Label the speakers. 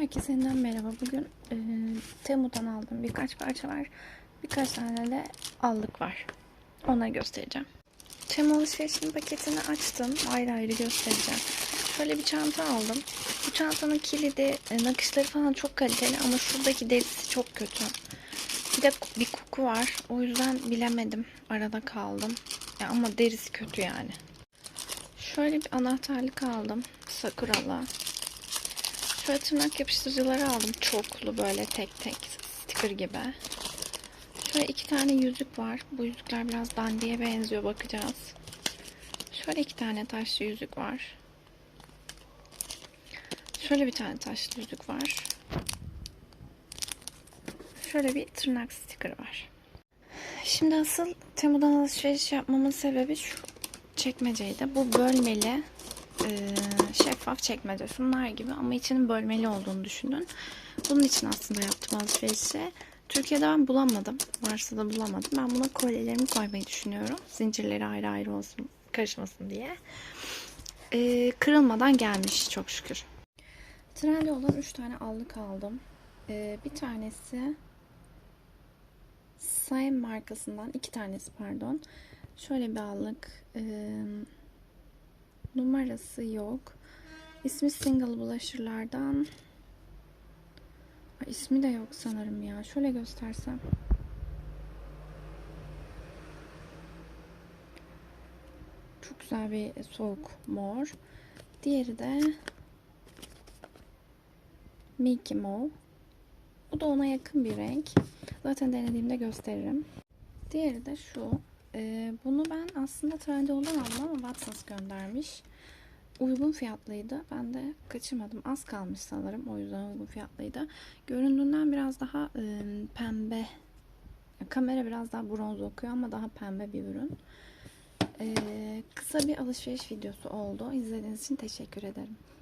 Speaker 1: Herkese yeniden merhaba. Bugün e, Temu'dan aldım birkaç parça var. Birkaç tane de allık var. Onları göstereceğim. Temu alışverişinin paketini açtım. Ayrı ayrı göstereceğim. Şöyle bir çanta aldım. Bu çantanın kilidi, e, nakışları falan çok kaliteli ama şuradaki derisi çok kötü. Bir de bir koku var. O yüzden bilemedim. Arada kaldım. Ya ama derisi kötü yani. Şöyle bir anahtarlık aldım. Sakuralı. Şöyle tırnak yapıştırıcıları aldım. Çoklu böyle tek tek sticker gibi. Şöyle iki tane yüzük var. Bu yüzükler biraz dandiye benziyor. Bakacağız. Şöyle iki tane taşlı yüzük var. Şöyle bir tane taşlı yüzük var. Şöyle bir tırnak sticker var. Şimdi asıl Temu'dan alışveriş yapmamın sebebi şu çekmeceydi. Bu bölmeli e, şeffaf çekmece şunlar gibi ama içinin bölmeli olduğunu düşünün. Bunun için aslında yaptım alışverişi. Türkiye'de ben bulamadım. Varsa da bulamadım. Ben buna kolyelerimi koymayı düşünüyorum. Zincirleri ayrı ayrı olsun, karışmasın diye. E, kırılmadan gelmiş çok şükür. Trendyol'dan 3 tane allık aldım. E, bir tanesi Sayem markasından iki tanesi pardon. Şöyle bir allık. E, numarası yok. İsmi single bulaşırlardan. Ay, ismi de yok sanırım ya. Şöyle göstersem. Çok güzel bir soğuk mor. Diğeri de Milky Mauve. Bu da ona yakın bir renk. Zaten denediğimde gösteririm. Diğeri de şu. Ben aslında Trendyol'dan aldım ama Watsons göndermiş. Uygun fiyatlıydı. Ben de kaçırmadım. Az kalmış sanırım. O yüzden uygun fiyatlıydı. Göründüğünden biraz daha e, pembe. Kamera biraz daha bronz okuyor ama daha pembe bir ürün. Ee, kısa bir alışveriş videosu oldu. İzlediğiniz için teşekkür ederim.